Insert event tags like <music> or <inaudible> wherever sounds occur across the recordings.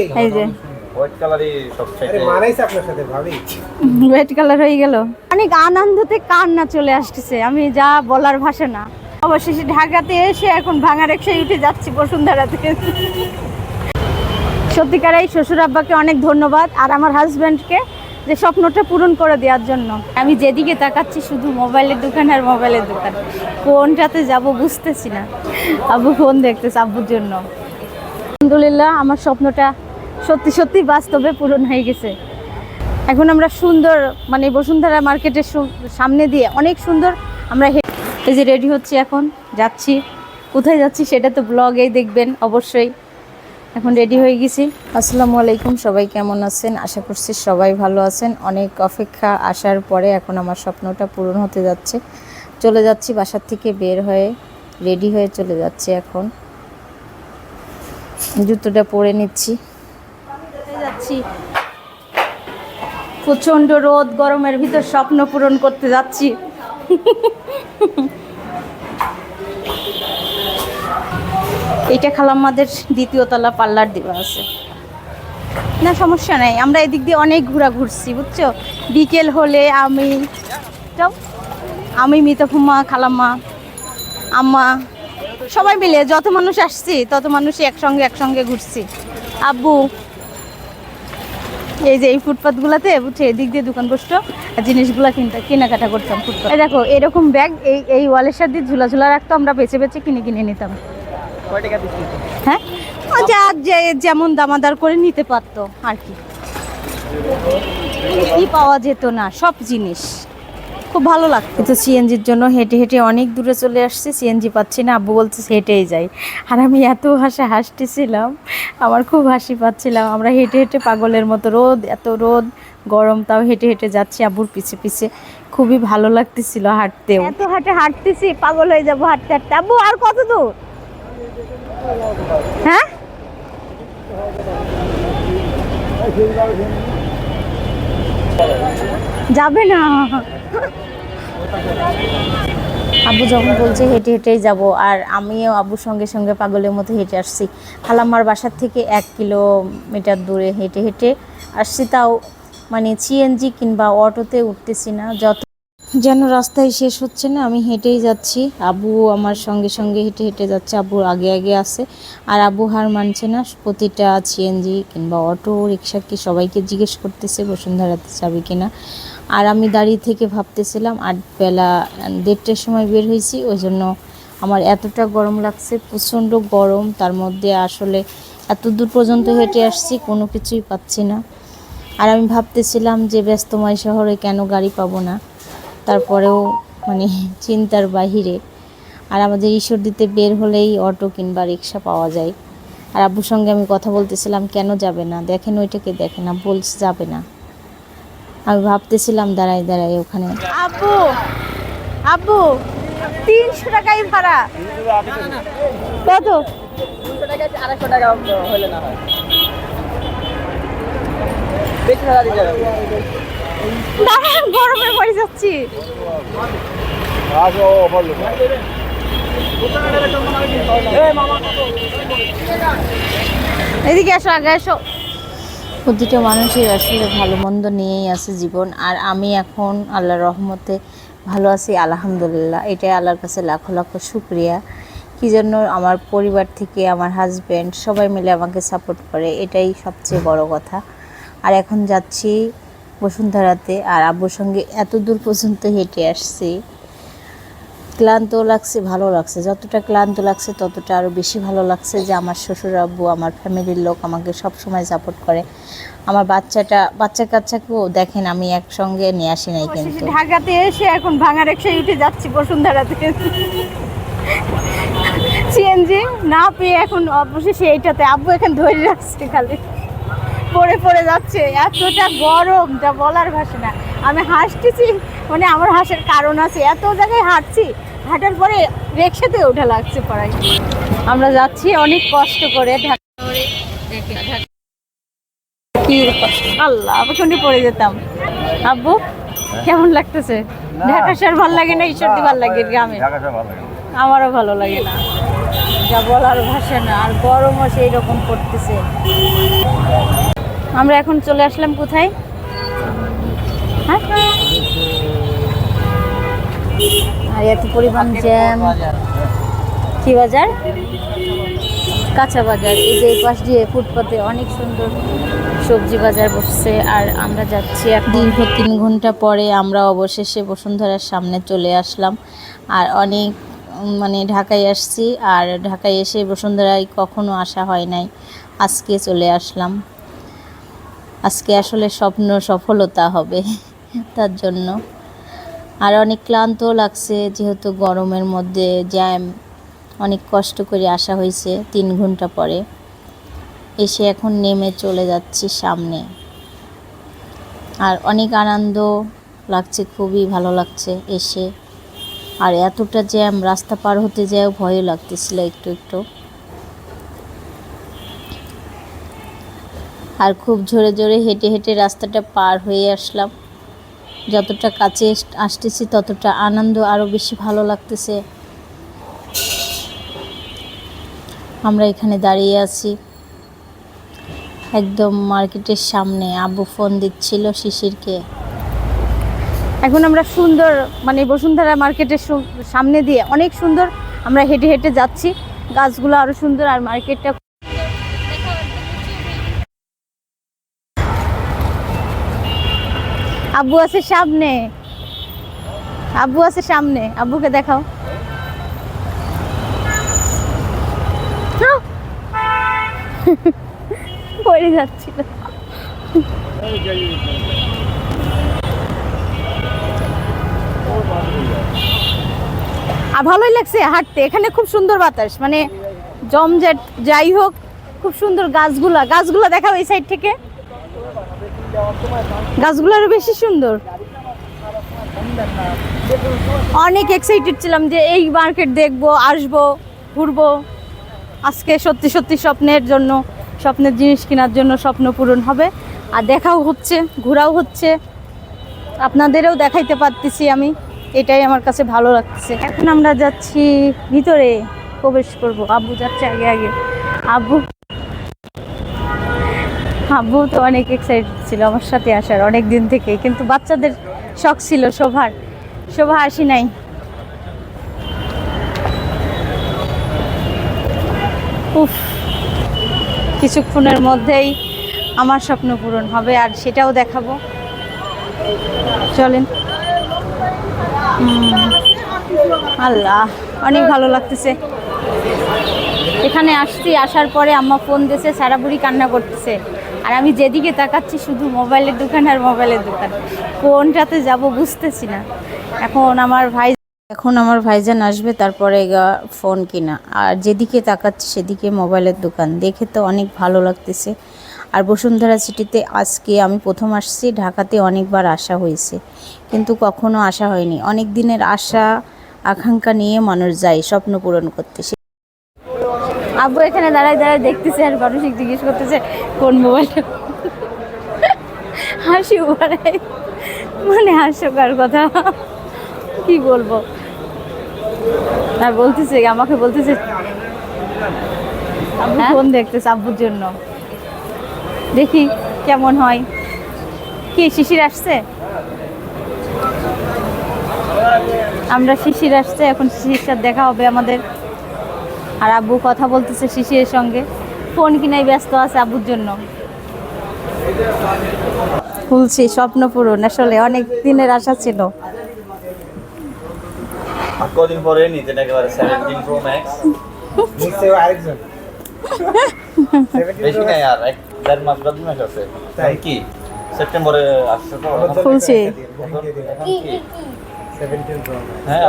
এই যে। White colour হয়ে গেল। অনেক আনন্দতে কান্না চলে আসতেছে আমি যা বলার ভাষা না। অবশেষে ঢাকাতে এসে এখন ভাঙা রিক্সায় উঠে যাচ্ছি বসুন্ধরাতে সত্যিকার এই শ্বশুর আব্বাকে অনেক ধন্যবাদ আর আমার হাজব্যান্ডকে যে স্বপ্নটা পূরণ করে দেওয়ার জন্য। আমি যেদিকে তাকাচ্ছি শুধু মোবাইলের দোকান আর মোবাইলের দোকান। কোনটাতে যাব বুঝতেছি না। আব্বু ফোন দেখতেছে আব্বুর জন্য। আলহামদুলিল্লাহ আমার স্বপ্নটা সত্যি সত্যি বাস্তবে পূরণ হয়ে গেছে। এখন আমরা সুন্দর মানে বসুন্ধরা মার্কেটের সামনে দিয়ে অনেক সুন্দর আমরা এই যে রেডি হচ্ছি এখন, যাচ্ছি। কোথায় যাচ্ছি সেটা তো ব্লগেই দেখবেন অবশ্যই। এখন রেডি হয়ে গেছি। আসসালামু আলাইকুম, সবাই কেমন আছেন? আশা করছি সবাই ভালো আছেন। অনেক অপেক্ষা আসার পরে এখন আমার স্বপ্নটা পূরণ হতে যাচ্ছে। চলে যাচ্ছি বাসার থেকে বের হয়ে রেডি হয়ে চলে যাচ্ছি এখন। জুতোটা পরে নিচ্ছি। যাচ্ছি। প্রচণ্ড রোদ, গরমের ভিতর স্বপ্ন পূরণ করতে যাচ্ছি। এইটা খালাম্মাদের দ্বিতীয় তলা পার্লার দেওয়া আছে। না, সমস্যা নাই, আমরা এদিক দিয়ে অনেক ঘোরা ঘুরছি, বুঝছ? বিকেল হলে আমি আমি মিতাফুমা খালাম্মা, আম্মা, সবাই মিলে, যত মানুষ আসছি, তত মানুষই একসঙ্গে একসঙ্গে ঘুরছি। আব্বু এই যে এই ফুটপাথগুলোতে উঠে এদিক দিয়ে দোকান বসতো আর জিনিসগুলো কিনতে কেনাকাটা করতাম ফুটপাথ দেখো এরকম ব্যাগ এই এই ওয়ালের সাথে ঝুলা ঝুলা রাখতো আমরা বেছে বেছে কিনে কিনে নিতাম। হ্যাঁ? যা যে যেমন দামাদার করে নিতে পারতো আর কি। কি পাওয়া যেত না সব জিনিস। খুব ভালো লাগতো তো সিএনজির জন্য হেঁটে হেঁটে অনেক দূরে চলে আসছি সিএনজি পাচ্ছি না আব্বু বলছে হেঁটেই যাই। আর আমি এত হাসা হাসতেছিলাম আমার খুব হাসি পাচ্ছিলাম। আমরা হেঁটে হেঁটে পাগলের মতো রোদ এত রোদ গরম তাও হেঁটে হেঁটে যাচ্ছি আব্বুর পিছে পিছে। খুবই ভালো লাগতেছিল হাঁটতেও। এত হাঁটে হাঁটতেছি পাগল হয়ে যাব হাঁটতে হাঁটতে। আব্বু আর কত দূর? হ্যাঁ? যাবে না। আব্বু যখন বলছে, হেঁটে, হেঁটেই যাব। আর আমিও আব্বুর সঙ্গে সঙ্গে পাগলের মতো হেঁটে আসছি। খালাম্মার বাসার থেকে এক কিলোমিটার দূরে হেঁটে হেঁটে আসছি। তাও মানে সিএনজি কিংবা অটোতে উঠতেছি না। যত যেন রাস্তায় শেষ হচ্ছে না, আমি হেঁটেই যাচ্ছি। আবু আমার সঙ্গে সঙ্গে হেঁটে হেঁটে যাচ্ছে। আব্বু আগে আগে আছে। আর আব্বু হার মানছে না। প্রতিটা সিএনজি কিংবা অটো, রিক্সা কি সবাইকে জিজ্ঞেস করতেছে বসুন্ধরাতে যাবে কিনা? আর আমি দাঁড়িয়ে থেকে ভাবতেছিলাম আট বেলা দেড়টার সময় বের হয়েছি, ওই জন্য আমার এতটা গরম লাগছে, প্রচণ্ড গরম, তার মধ্যে আসলে এত দূর পর্যন্ত হেঁটে আসছি, কোনো কিছুই পাচ্ছি না। আর আমি ভাবতেছিলাম যে ব্যস্তময় শহরে কেন গাড়ি পাবো না, তারপরেও মানে <laughs> চিন্তার বাহিরে। আর আমাদের ঈশ্বরদীতে বের হলেই অটো কিংবা রিক্সা পাওয়া যায়। আর আব্বুর সঙ্গে আমি কথা বলতেছিলাম, কেন যাবে না? দেখেন ওইটাকে দেখে না, বলছে যাবে না। আমি ভাবতেছিলাম দাঁড়াই দাঁড়াই ওখানে। আব্বু আব্বু তিনশো টাকাই ভাড়া কত? গরমে পড়ে যাচ্ছি। এদিকে আসো আগে আসো। প্রতিটা মানুষের আসলে ভালো মন্দ নিয়েই আছে জীবন। আর আমি এখন আল্লাহর রহমতে ভালো আছি, আলহামদুলিল্লাহ। এটাই আল্লাহর কাছে লাখো লাখো শুক্রিয়া। কী জন্য আমার পরিবার থেকে, আমার হাজব্যান্ড সবাই মিলে আমাকে সাপোর্ট করে, এটাই সবচেয়ে বড় কথা। আর এখন যাচ্ছি বসুন্ধরাতে, আর আব্বুর সঙ্গে এত দূর পর্যন্ত হেঁটে আসছি। ক্লান্ত লাগছে ভালো লাগছে। যতটা ক্লান্ত লাগছে ততটা আরও বেশি ভালো লাগছে যে আমার শ্বশুর আব্বু আমার ফ্যামিলির লোক আমাকে সব সময় সাপোর্ট করে। আমার বাচ্চাটা বাচ্চা কাচ্চাকেও দেখেন আমি একসঙ্গে নিয়ে আসি নাই কিন্তু। ঢাকাতে এসে এখন ভাঙা রিক্সায় উঠে যাচ্ছি বসুন্ধরাতে। সিএনজি না পেয়ে এখন অবশেষে এইটাতে আব্বু এখন ধরে রাখছে খালি। পড়ে পড়ে যাচ্ছে। এতটা গরম যা বলার ভাষা না। আমি হাসতেছি মানে আমার হাসার কারণ আছে। এত জায়গায় হাঁটছি হাঁটার পরে রিক্সাতে ওঠা লাগছে পড়াই আমরা যাচ্ছি অনেক কষ্ট করে ঢাকা কি আল্লাহ শুনে পড়ে যেতাম। আব্বু কেমন লাগতেছে? ঢাকা শহর ভালো লাগে না ঈশ্বরদী ভালো লাগে গ্রামে? আমারও ভালো লাগে না। যা বলার ভাষা না আর গরমও সেই রকম পড়তেছে। আমরা এখন চলে আসলাম কোথায়? হ্যাঁ? আর এত পরিমাণ জ্যাম। কি বাজার? কাঁচা বাজার। এই যে পাশ দিয়ে ফুটপাতে অনেক সুন্দর সবজি বাজার বসছে, আর আমরা যাচ্ছি দীর্ঘ তিন ঘণ্টা পরে আমরা অবশেষে বসুন্ধরার সামনে চলে আসলাম। আর অনেক মানে ঢাকায় আসছি, আর ঢাকায় এসে বসুন্ধরায় কখনো আসা হয় নাই। আজকে চলে আসলাম। আজকে আসলে স্বপ্ন সফলতা হবে তার জন্য। আর অনেক ক্লান্তও লাগছে, যেহেতু গরমের মধ্যে জ্যাম, অনেক কষ্ট করে আসা হয়েছে তিন ঘণ্টা পরে। এসে এখন নেমে চলে যাচ্ছি সামনে। আর অনেক আনন্দ লাগছে, খুবই ভালো লাগছে এসে। আর এতটা জ্যাম রাস্তা পার হতে যেও ভয়ও লাগতেছিল একটু একটু। আর খুব জোরে জোরে হেঁটে হেঁটে রাস্তাটা পার হয়ে আসলাম। যতটা কাছে আসতেছি, ততটা আনন্দ আরও বেশি ভালো লাগতেছে। আমরা এখানে দাঁড়িয়ে আছি। একদম মার্কেটের সামনে আব্বু ফোন দিচ্ছিল শিশিরকে। এখন আমরা সুন্দর মানে বসুন্ধরা মার্কেটের সামনে দিয়ে অনেক সুন্দর আমরা হেঁটে হেঁটে যাচ্ছি। গাছগুলো আরও সুন্দর আর মার্কেটটা আব্বু আছে সামনে। আব্বু আছে সামনে। আব্বুকে দেখাও। পড়ে যাচ্ছিল। আর ভালোই লাগছে হাঁটতে। এখানে খুব সুন্দর বাতাস। মানে জমজট যাই হোক, খুব সুন্দর গাছগুলা। গাছগুলো দেখাও এই সাইড থেকে। গাছগুলো আরও বেশি সুন্দর। অনেক এক্সাইটেড ছিলাম যে এই মার্কেট দেখব, আসব, ঘুরবো। আজকে সত্যি সত্যি স্বপ্নের জন্য, স্বপ্নের জিনিস কেনার জন্য স্বপ্ন পূরণ হবে। আর দেখাও হচ্ছে, ঘোরাও হচ্ছে। আপনাদেরও দেখাইতে পারতেছি আমি। এটাই আমার কাছে ভালো লাগছে। এখন আমরা যাচ্ছি ভিতরে প্রবেশ করব। আব্বু যাচ্ছে আগে আগে। আব্বু আব্বু তো অনেক এক্সাইটেড ছিল আমার সাথে আসার অনেক দিন থেকে কিন্তু বাচ্চাদের শখ ছিল শোভার। শোভা আসি নাই। উফ, কিছুক্ষণের মধ্যেই আমার স্বপ্ন পূরণ হবে, আর সেটাও দেখাবো। চলেন। আল্লাহ, অনেক ভালো লাগতেছে। এখানে আসছি, আসার পরে আম্মা ফোন দিয়েছে সারা বুড়ি কান্না করতেছে। আর আমি যেদিকে তাকাচ্ছি শুধু মোবাইলের দোকান আর মোবাইলের দোকান। কোনটাতে যাব বুঝতেছি না। এখন আমার ভাই এখন আমার ভাইজান আসবে, তারপরে ফোন কিনা। আর যেদিকে তাকাচ্ছি সেদিকে মোবাইলের দোকান। দেখে তো অনেক ভালো লাগতেছে। আর বসুন্ধরা সিটিতে আজকে আমি প্রথম আসছি, ঢাকাতে অনেকবার আসা হয়েছে। কিন্তু কখনো আসা হয়নি। অনেক দিনের আশা, আকাঙ্ক্ষা নিয়ে মানুষ যায়, স্বপ্ন পূরণ করতে। আব্বু এখানে দাঁড়ায় দাঁড়ায় দেখতেছে আর মানুষিক জিজ্ঞেস করতেছে কোন মোবাইলটা হাসি উপারে মানে হাস্যকর কথা। কি বলব? আর বলতেছে আমাকে বলতেছে আব্বু ফোন দেখতেছে আব্বুর জন্য। দেখি কেমন হয়। কি শিশির আসছে? আমরা শিশির আসছে এখন শিশির সাথে দেখা হবে আমাদের। আর আব্বু কথা বলতেছে শিশিরের সঙ্গে। ফোন কিনাই ব্যস্ত আছে আব্বুর জন্য। খুলছি স্বপ্ন পূরণ। আসলে অনেক দিনের আশা ছিল। কদিন পরে নিতেন একেবারে সেভেন্টিন প্রো ম্যাক্স আরেকজন। বেশি নাই আর এক দেড় মাস বা দুই মাস আছে। তাই? কি? সেপ্টেম্বরে আসছে তো। খুলছি। হ্যাঁ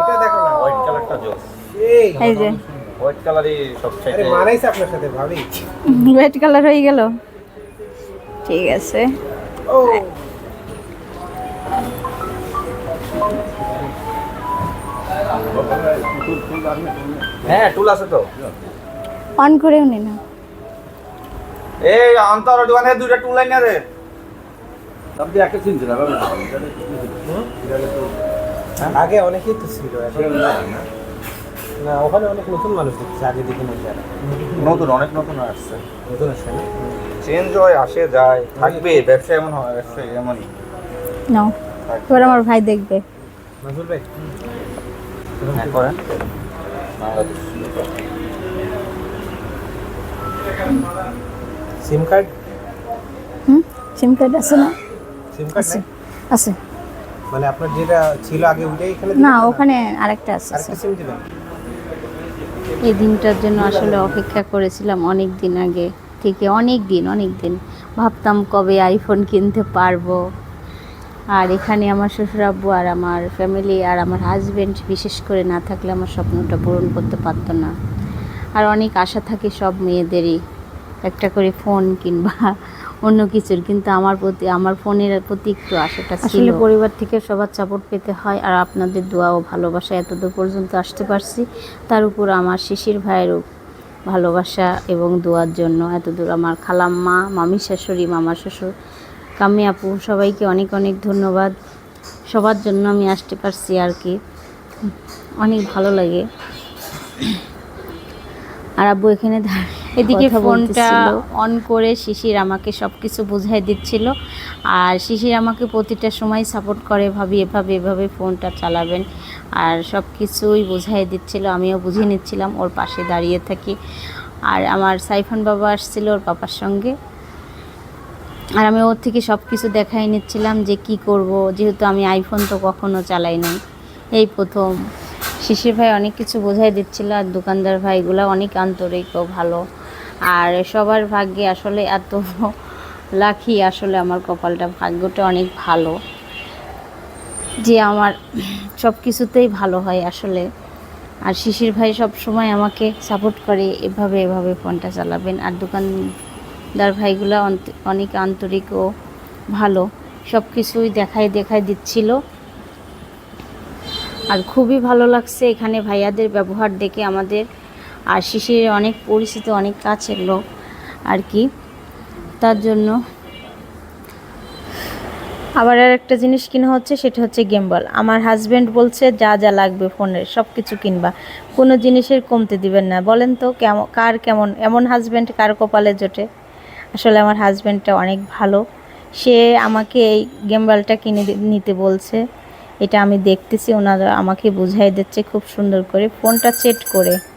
এটা দেখো না। হোয়াইট কালারটা জোস। এই যে। হোয়াইট কালারই সব আরে মানাইছে আপনার সাথে ভাবি। রেড কালার হয়ে গেল। ঠিক আছে। ও। হ্যাঁ টুল আছে তো। অন করেও নি না। এই অন্তর দোকানে দুইটা টুল লাইন আছে আপনি একটা চিনতে না আগে অনেকেই তো ছিল এখন না ওখানে অনেক নতুন মানুষ দেখছি আগে দেখি না যারা। নতুন অনেক নতুন আসছে। নতুন আসছে না? চেঞ্জ হয় আসে যায়। থাকবে ব্যবসা এমন হয় ব্যবসা এমনই। নাও এবার আমার ভাই দেখবে। ভাই? হ্যাঁ করেন। বাংলাদেশ। Sim card? হুম? সিম কার্ড আছে না? সিম কার্ড আছে আছে। মানে আপনার যেটা ছিল আগে ওইটাই এখানে না ওখানে আরেকটা আছে আরেকটা সিম দিবেন? এই দিনটার জন্য আসলে অপেক্ষা করেছিলাম অনেক দিন আগে, থেকে অনেক দিন অনেক দিন। ভাবতাম কবে আইফোন কিনতে পারব। আর এখানে আমার শ্বশুর আব্বু আর আমার ফ্যামিলি আর আমার হাজব্যান্ড বিশেষ করে না থাকলে আমার স্বপ্নটা পূরণ করতে পারতো না। আর অনেক আশা থাকে সব মেয়েদেরই, একটা করে ফোন কিংবা অন্য কিছুর, কিন্তু আমার প্রতি, আমার ফোনের প্রতি একটু আশাটা ছিল। পরিবার থেকে সবার সাপোর্ট পেতে হয়, আর আপনাদের দোয়া ও ভালোবাসা এতদূর পর্যন্ত আসতে পারছি। তার উপর আমার শিশির ভাইয়েরও ভালোবাসা এবং দোয়ার জন্য এতদূর আমার খালাম্মা, মামি শাশুড়ি, মামা শ্বশুর, কাম্মি আপু, সবাইকে অনেক অনেক ধন্যবাদ। সবার জন্য আমি আসতে পারছি আর কি। অনেক ভালো লাগে। আর আব্বু এখানে দা- এদিকে ফোনটা অন করে শিশির আমাকে সব কিছু বুঝাই দিচ্ছিল। আর শিশির আমাকে প্রতিটা সময় সাপোর্ট করে ভাবি এভাবে এভাবে ফোনটা চালাবেন। আর সব কিছুই বুঝাই দিচ্ছিল আমিও বুঝে নিচ্ছিলাম ওর পাশে দাঁড়িয়ে থাকি। আর আমার সাইফান বাবা আসছিল ওর পাপার সঙ্গে। আর আমি ওর থেকে সব কিছু দেখাই নিচ্ছিলাম যে কি করব যেহেতু আমি আইফোন তো কখনো চালাই নাই। এই প্রথম। শিশির ভাই অনেক কিছু বোঝাই দিচ্ছিল আর দোকানদার ভাইগুলো অনেক আন্তরিক ও ভালো। আর সবার ভাগ্যে আসলে এত লাখি আসলে আমার কপালটা, ভাগ্যটা অনেক ভালো। যে আমার সব কিছুতেই ভালো হয় আসলে। আর শিশির ভাই সব সময় আমাকে সাপোর্ট করে, এভাবে এভাবে ফোনটা চালাবেন। আর দোকানদার ভাইগুলো অনেক আন্তরিক ও ভালো। সব কিছুই দেখাই দেখাই দিচ্ছিল। আর খুবই ভালো লাগছে এখানে ভাইয়াদের ব্যবহার দেখে আমাদের আর শিশির অনেক পরিচিত, অনেক কাছের লোক আর কি। তার জন্য আবার আর একটা জিনিস কিনা হচ্ছে, সেটা হচ্ছে গেম বল আমার হাজব্যান্ড বলছে, যা যা লাগবে ফোনের সব কিছু কিনবা। কোনো জিনিসের কমতে দিবেন না। বলেন তো, কেমন, কার কেমন, এমন হাজব্যান্ড কার কপালে জোটে? আসলে আমার হাজব্যান্ডটা অনেক ভালো। সে আমাকে এই গেম বলটা কিনে নিতে বলছে। এটা আমি দেখতেছি, ওনারা আমাকে বুঝাই দিচ্ছে খুব সুন্দর করে। ফোনটা সেট করে।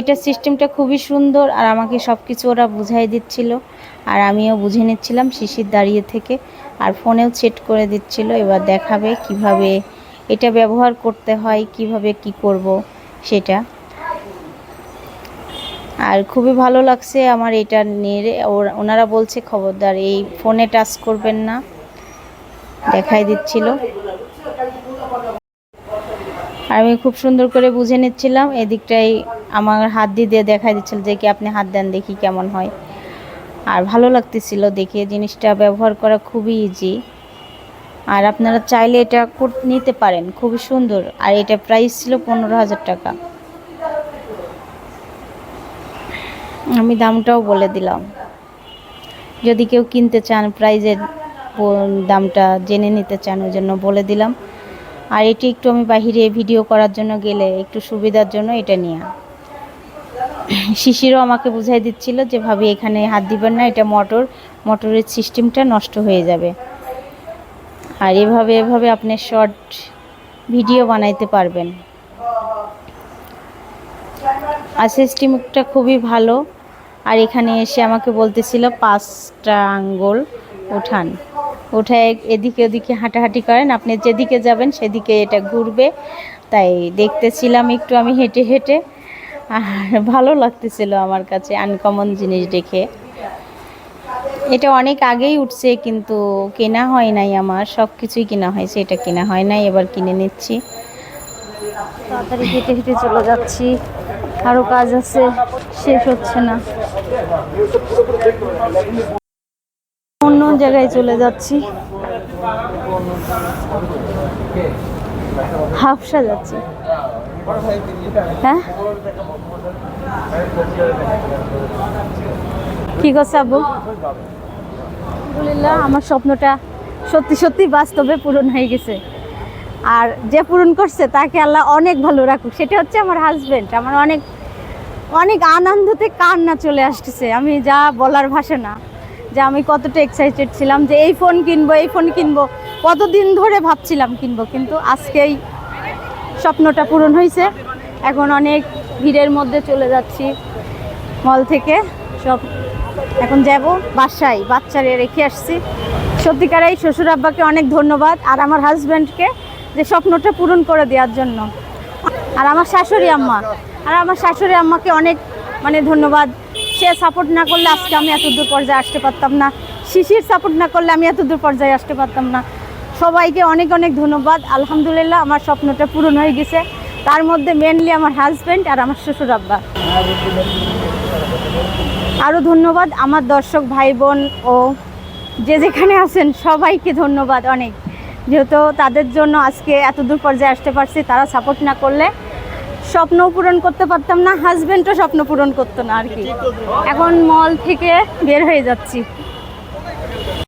এটা সিস্টেমটা খুবই সুন্দর আর আমাকে সব কিছু ওরা বুঝাই দিচ্ছিল। আর আমিও বুঝে নিচ্ছিলাম শিশির দাঁড়িয়ে থেকে। আর ফোনেও সেট করে দিচ্ছিল, এবার দেখাবে কীভাবে এটা ব্যবহার করতে হয়, কীভাবে কি করব সেটা। আর খুবই ভালো লাগছে আমার এটা নিয়ে। ওনারা বলছে, খবরদার, এই ফোনে টাচ করবেন না। দেখাই দিচ্ছিল। আর আমি খুব সুন্দর করে বুঝে নিচ্ছিলাম। এদিকটাই আমার হাত দিয়ে দেখাই দিচ্ছিল যে কি আপনি হাত দেন দেখি কেমন হয়। আর ভালো লাগতেছিল দেখে জিনিসটা ব্যবহার করা খুবই ইজি আর আপনারা চাইলে এটা নিতে পারেন, খুবই সুন্দর। আর এটা প্রাইস ছিল পনেরো হাজার টাকা। আমি দামটাও বলে দিলাম। যদি কেউ কিনতে চান প্রাইজের দামটা জেনে নিতে চান, ওই জন্য বলে দিলাম। আর এটি একটু আমি বাহিরে ভিডিও করার জন্য গেলে একটু সুবিধার জন্য এটা নিয়ে। শিশিরও আমাকে বুঝাই দিচ্ছিল যে, ভাবি, এখানে হাত দিবেন না, এটা মোটর। মোটরের সিস্টেমটা নষ্ট হয়ে যাবে। আর এভাবে এভাবে আপনি শর্ট ভিডিও বানাইতে পারবেন। আর সিস্টেমটা খুবই ভালো। আর এখানে এসে আমাকে বলতেছিল, পাঁচটা আঙ্গুল উঠান। উঠায় এদিকে ওদিকে হাঁটাহাঁটি করেন। আপনি যেদিকে যাবেন, সেদিকে এটা ঘুরবে। তাই দেখতেছিলাম একটু আমি হেঁটে হেঁটে। আর <laughs> ভালো লাগতেছিল আমার কাছে আনকমন জিনিস দেখে। এটা অনেক আগেই উঠছে কিন্তু কেনা হয় নাই আমার সব কিছুই কেনা হয়েছে, এটা কেনা হয় নাই, এবার কিনে নিচ্ছি। তাড়াতাড়ি হেঁটে হেঁটে চলে যাচ্ছি আরও কাজ আছে, শেষ হচ্ছে না। অন্য জায়গায় চলে যাচ্ছি। হাফসা যাচ্ছি। হ্যাঁ? কি করছে আব্বু? আলহামদুলিল্লাহ, আমার স্বপ্নটা সত্যি সত্যি বাস্তবে পূরণ হয়ে গেছে। আর যে পূরণ করছে, তাকে আল্লাহ অনেক ভালো রাখুক। সেটা হচ্ছে আমার হাজবেন্ড আমার অনেক অনেক আনন্দতে কান্না চলে আসতেছে। আমি যা বলার ভাষা না। যে আমি কতটা এক্সাইটেড ছিলাম যে এই ফোন কিনবো, এই ফোন কিনবো। কতদিন ধরে ভাবছিলাম কিনবো, কিন্তু আজকেই স্বপ্নটা পূরণ হয়েছে। এখন অনেক ভিড়ের মধ্যে চলে যাচ্ছি মল থেকে। সব এখন যাব বাসায়, বাচ্চারে রেখে আসছি। সত্যিকারাই শ্বশুর আব্বাকে অনেক ধন্যবাদ আর আমার হাজব্যান্ডকে যে স্বপ্নটা পূরণ করে দেওয়ার জন্য। আর আমার শাশুড়ি আম্মা, আর আমার শাশুড়ি আম্মাকে অনেক মানে ধন্যবাদ। সে সাপোর্ট না করলে আজকে আমি এত দূর পর্যায়ে আসতে পারতাম না। শিশির সাপোর্ট না করলে আমি এত দূর পর্যায়ে আসতে পারতাম না। সবাইকে অনেক অনেক ধন্যবাদ। আলহামদুলিল্লাহ আমার স্বপ্নটা পূরণ হয়ে গেছে। তার মধ্যে মেনলি আমার হাজব্যান্ড আর আমার শ্বশুর আব্বা। আরও ধন্যবাদ আমার দর্শক ভাই বোন ও যে যেখানে আছেন, সবাইকে ধন্যবাদ অনেক। যেহেতু তাদের জন্য আজকে এত দূর পর্যায়ে আসতে পারছি, তারা সাপোর্ট না করলে স্বপ্ন পূরণ করতে পারতাম না হাজব্যান্ডও স্বপ্ন পূরণ করতো না আর কি। এখন মল থেকে বের হয়ে যাচ্ছি।